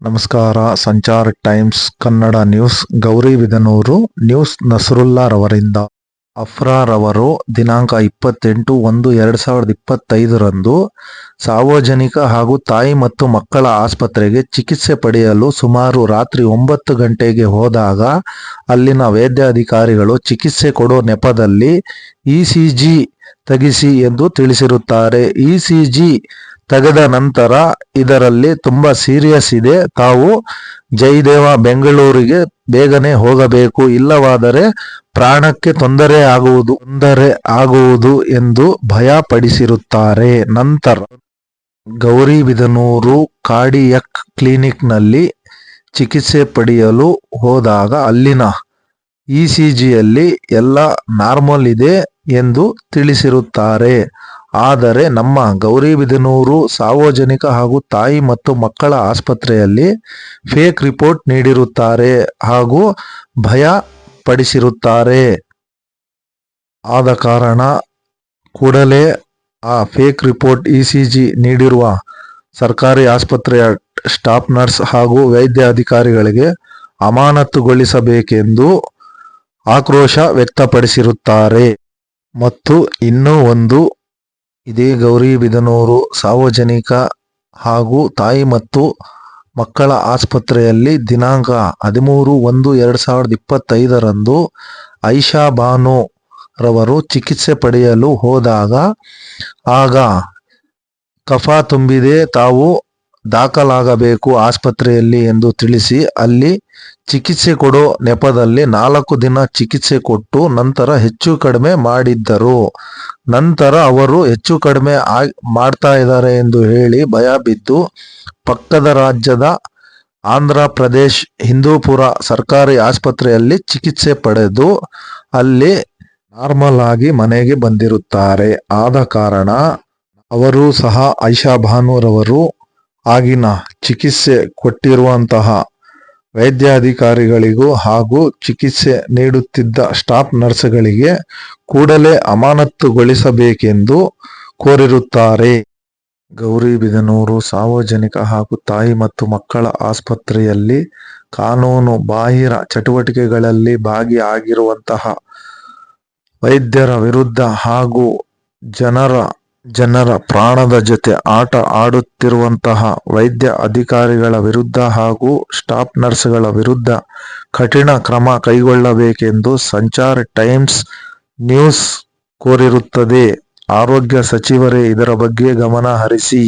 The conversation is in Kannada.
ನಮಸ್ಕಾರ, Sanchar Times, Kannada news, Gauri Vidanuru news, ನಸರುಲ್ಲಾರವರಿಂದ. ಅಫ್ರಾರವರು ದಿನಾಂಕ ಇಪ್ಪತ್ತೆಂಟು ಒಂದು ಎರಡು ಸಾವಿರದ ಇಪ್ಪತ್ತೈದರಂದು ಸಾರ್ವಜನಿಕ ಹಾಗೂ ತಾಯಿ ಮತ್ತು ಮಕ್ಕಳ ಆಸ್ಪತ್ರೆಗೆ ಚಿಕಿತ್ಸೆ ಪಡೆಯಲು ಸುಮಾರು ರಾತ್ರಿ ಒಂಬತ್ತು ಗಂಟೆಗೆ ಹೋದಾಗ ಅಲ್ಲಿನ ವೈದ್ಯಾಧಿಕಾರಿಗಳು ಚಿಕಿತ್ಸೆ ಕೊಡೋ ನೆಪದಲ್ಲಿ ಇಸಿಜಿ ತೆಗಿಸಿ ಎಂದು ತಿಳಿಸಿರುತ್ತಾರೆ. ಇಸಿಜಿ ತೆಗೆದ ನಂತರ ಇದರಲ್ಲಿ ತುಂಬಾ ಸೀರಿಯಸ್ ಇದೆ. ತಾವು ಜಯದೇವ ಬೆಂಗಳೂರಿಗೆ ಬೇಗನೆ ಹೋಗಬೇಕು. ಇಲ್ಲವಾದರೆ ಪ್ರಾಣಕ್ಕೆ ತೊಂದರೆ ಆಗುವುದು ತೊಂದರೆ ಆಗುವುದು ಎಂದು ಭಯಪಡಿಸಿರುತ್ತಾರೆ. ನಂತರ ಗೌರಿಬಿದನೂರು ಕಾಡಿಯಕ್ ಕ್ಲಿನಿಕ್ನಲ್ಲಿ ಚಿಕಿತ್ಸೆ ಪಡೆಯಲು ಹೋದಾಗ ಅಲ್ಲಿನ ಇಸಿಜಿಯಲ್ಲಿ ಎಲ್ಲ ನಾರ್ಮಲ್ ಇದೆ. ಎಂದು ತಿಳಿಸಿರುತ್ತಾರೆ. ಆದರೆ ನಮ್ಮ ಗೌರಿಬಿದನೂರು ಸಾರ್ವಜನಿಕ ಹಾಗೂ ತಾಯಿ ಮತ್ತು ಮಕ್ಕಳ ಆಸ್ಪತ್ರೆಯಲ್ಲಿ ಫೇಕ್ ರಿಪೋರ್ಟ್ ನೀಡಿರುತ್ತಾರೆ ಹಾಗೂ ಭಯ ಪಡಿಸಿರುತ್ತಾರೆ ಆದ ಕಾರಣ ಕೂಡಲೇ ಆ ಫೇಕ್ ರಿಪೋರ್ಟ್ ಇಸಿಜಿ ನೀಡಿರುವ ಸರ್ಕಾರಿ ಆಸ್ಪತ್ರೆಯ ಸ್ಟಾಫ್ ನರ್ಸ್ ಹಾಗೂ ವೈದ್ಯ ಅಧಿಕಾರಿಗಳಿಗೆ ಅಮಾನತುಗೊಳಿಸಬೇಕೆಂದು ಆಕ್ರೋಶ ವ್ಯಕ್ತಪಡಿಸಿರುತ್ತಾರೆ. ಮತ್ತು ಇನ್ನೂ ಒಂದು. ಇದೇ ಗೌರಿಬಿದನೂರು ಸಾರ್ವಜನಿಕ ಹಾಗೂ ತಾಯಿ ಮತ್ತು ಮಕ್ಕಳ ಆಸ್ಪತ್ರೆಯಲ್ಲಿ ದಿನಾಂಕ ಹದಿಮೂರು ಒಂದು ಎರಡು ಸಾವಿರದ ಇಪ್ಪತ್ತೈದರಂದು ಐಷಾ ಬಾನು ರವರು ಚಿಕಿತ್ಸೆ ಪಡೆಯಲು ಹೋದಾಗ ಆಗ ಕಫ ತುಂಬಿದೆ, ತಾವು ದಾಖಲಾಗಬೇಕು ಆಸ್ಪತ್ರೆಯಲ್ಲಿ ಎಂದು ತಿಳಿಸಿ, ಅಲ್ಲಿ ಚಿಕಿತ್ಸೆ ಕೊಡೋ ನೆಪದಲ್ಲಿ ನಾಲ್ಕು ದಿನ ಚಿಕಿತ್ಸೆ ಕೊಟ್ಟು ನಂತರ ಹೆಚ್ಚು ಕಡಿಮೆ ಮಾಡಿದ್ದರು. ನಂತರ ಅವರು ಹೆಚ್ಚು ಕಡಿಮೆ ಮಾಡ್ತಾ ಇದ್ದಾರೆ ಎಂದು ಹೇಳಿ ಭಯ ಬಿದ್ದು, ಪಕ್ಕದ ರಾಜ್ಯದ ಆಂಧ್ರ ಪ್ರದೇಶ್ ಹಿಂದೂಪುರ ಸರ್ಕಾರಿ ಆಸ್ಪತ್ರೆಯಲ್ಲಿ ಚಿಕಿತ್ಸೆ ಪಡೆದು, ಅಲ್ಲಿ ನಾರ್ಮಲ್ ಆಗಿ ಮನೆಗೆ ಬಂದಿರುತ್ತಾರೆ. ಆದ ಕಾರಣ, ಅವರು ಸಹ ಐಷಾ ಭಾನುರವರು ಆಗಿನ ಚಿಕಿತ್ಸೆ ಕೊಟ್ಟಿರುವಂತಹ ವೈದ್ಯಾಧಿಕಾರಿಗಳಿಗೂ ಹಾಗೂ ಚಿಕಿತ್ಸೆ ನೀಡುತ್ತಿದ್ದ ಸ್ಟಾಫ್ ನರ್ಸ್ಗಳಿಗೆ ಕೂಡಲೇ ಅಮಾನತುಗೊಳಿಸಬೇಕೆಂದು ಕೋರಿರುತ್ತಾರೆ. ಗೌರಿಬಿದನೂರು ಸಾರ್ವಜನಿಕ ಹಾಗೂ ತಾಯಿ ಮತ್ತು ಮಕ್ಕಳ ಆಸ್ಪತ್ರೆಯಲ್ಲಿ ಕಾನೂನು ಬಾಹಿರ ಚಟುವಟಿಕೆಗಳಲ್ಲಿ ಭಾಗಿಯಾಗಿರುವಂತಹ ವೈದ್ಯರ ವಿರುದ್ಧ ಹಾಗೂ ಜನರ ಜನರ ಪ್ರಾಣದ ಜೊತೆ ಆಟ ಆಡುತ್ತಿರುವಂತಹ ವೈದ್ಯ ಅಧಿಕಾರಿಗಳ ವಿರುದ್ಧ ಹಾಗೂ ಸ್ಟಾಫ್ ನರ್ಸ್ಗಳ ವಿರುದ್ಧ ಕಠಿಣ ಕ್ರಮ ಕೈಗೊಳ್ಳಬೇಕೆಂದು ಸಂಚಾರ್ ಟೈಮ್ಸ್ ನ್ಯೂಸ್ ಕೋರಿರುತ್ತದೆ. ಆರೋಗ್ಯ ಸಚಿವರೇ, ಇದರ ಬಗ್ಗೆ ಗಮನ ಹರಿಸಿ.